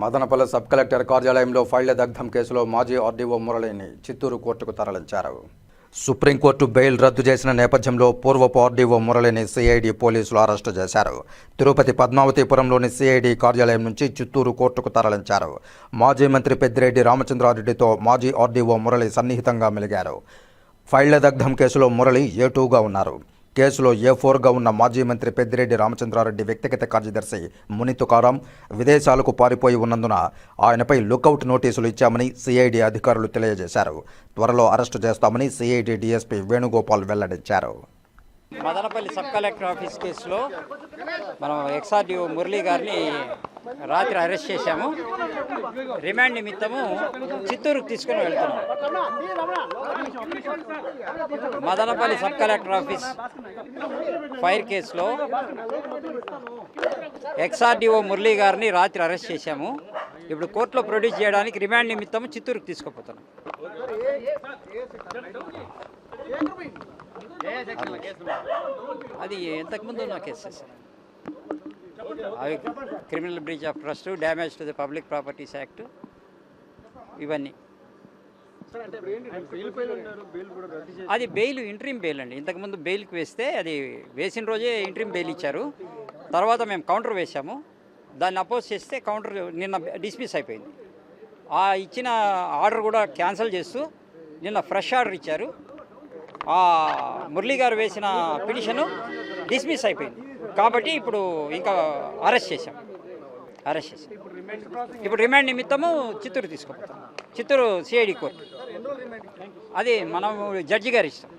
Madanapalle sub collector కార్యాలయంలో ఫైళ్ళ దగ్ధం కేసులో మాజీ ఆర్డీఓ మురళిని చిత్తూరు కోర్టుకు తరలించారు. సుప్రీంకోర్టు బెయిల్ రద్దు చేసిన నేపథ్యంలో పూర్వపు ఆర్డీఓ మురళిని సిఐడి పోలీసులు అరెస్టు చేశారు. తిరుపతి పద్మావతిపురంలోని సిఐడి కార్యాలయం నుంచి చిత్తూరు కోర్టుకు తరలించారు. మాజీ మంత్రి పెద్దిరెడ్డి రామచంద్రారెడ్డితో మాజీ ఆర్డీఓ మురళి సన్నిహితంగా మెలిగారు. ఫైళ్ళ దగ్ధం కేసులో మురళి ఏటూగా ఉన్నారు. కేసులో ఏ ఫోర్గా ఉన్న మాజీ మంత్రి పెద్దిరెడ్డి రామచంద్రారెడ్డి వ్యక్తిగత కార్యదర్శి ముని తుకారాం విదేశాలకు పారిపోయి ఉన్నందున ఆయనపై లుకౌట్ నోటీసులు ఇచ్చామని సిఐడి అధికారులు తెలియజేశారు. త్వరలో అరెస్టు చేస్తామని సిఐడి డీఎస్పీ వేణుగోపాల్ వెల్లడించారు. మదనపల్లి సబ్ కలెక్టర్ ఆఫీస్ కేసులో మనం ఎక్స్ఆర్డిఓ మురళీ గారిని రాత్రి అరెస్ట్ చేశాము. రిమాండ్ నిమిత్తము చిత్తూరుకు తీసుకుని వెళ్తున్నాం. Madanapalle sub collector office fire కేసులో ఎక్స్ఆర్డిఓ మురళీ గారిని రాత్రి అరెస్ట్ చేశాము. ఇప్పుడు కోర్టులో ప్రొడ్యూస్ చేయడానికి రిమాండ్ నిమిత్తము చిత్తూరుకు తీసుకుపోతున్నాం. అది ఎంతకుముందు ఉన్న case sir? Criminal breach of trust damage to the public properties act ఇవన్నీ. అది బెయిల్ ఇంట్రీమ్ బెయిల్ అండి. ఇంతకుముందు బెయిల్కి వేస్తే అది వేసిన రోజే ఇంట్రీమ్ బెయిల్ ఇచ్చారు. తర్వాత మేము కౌంటర్ వేశాము. దాన్ని అపోజ్ చేస్తే కౌంటర్ నిన్న డిస్మిస్ అయిపోయింది. ఆ ఇచ్చిన ఆర్డర్ కూడా క్యాన్సిల్ చేస్తూ నిన్న ఫ్రెష్ ఆర్డర్ ఇచ్చారు. ఆ మురళీ గారు వేసిన పిటిషను డిస్మిస్ అయిపోయింది. కాబట్టి ఇప్పుడు ఇంకా అరెస్ట్ చేశాం. అరెస్ట్ చేశాం. ఇప్పుడు రిమాండ్ నిమిత్తము చిత్తూరు తీసుకుపోతాం. చిత్తూరు సిఐడి కోర్టు అది మనం జడ్జి గారి ఇష్టం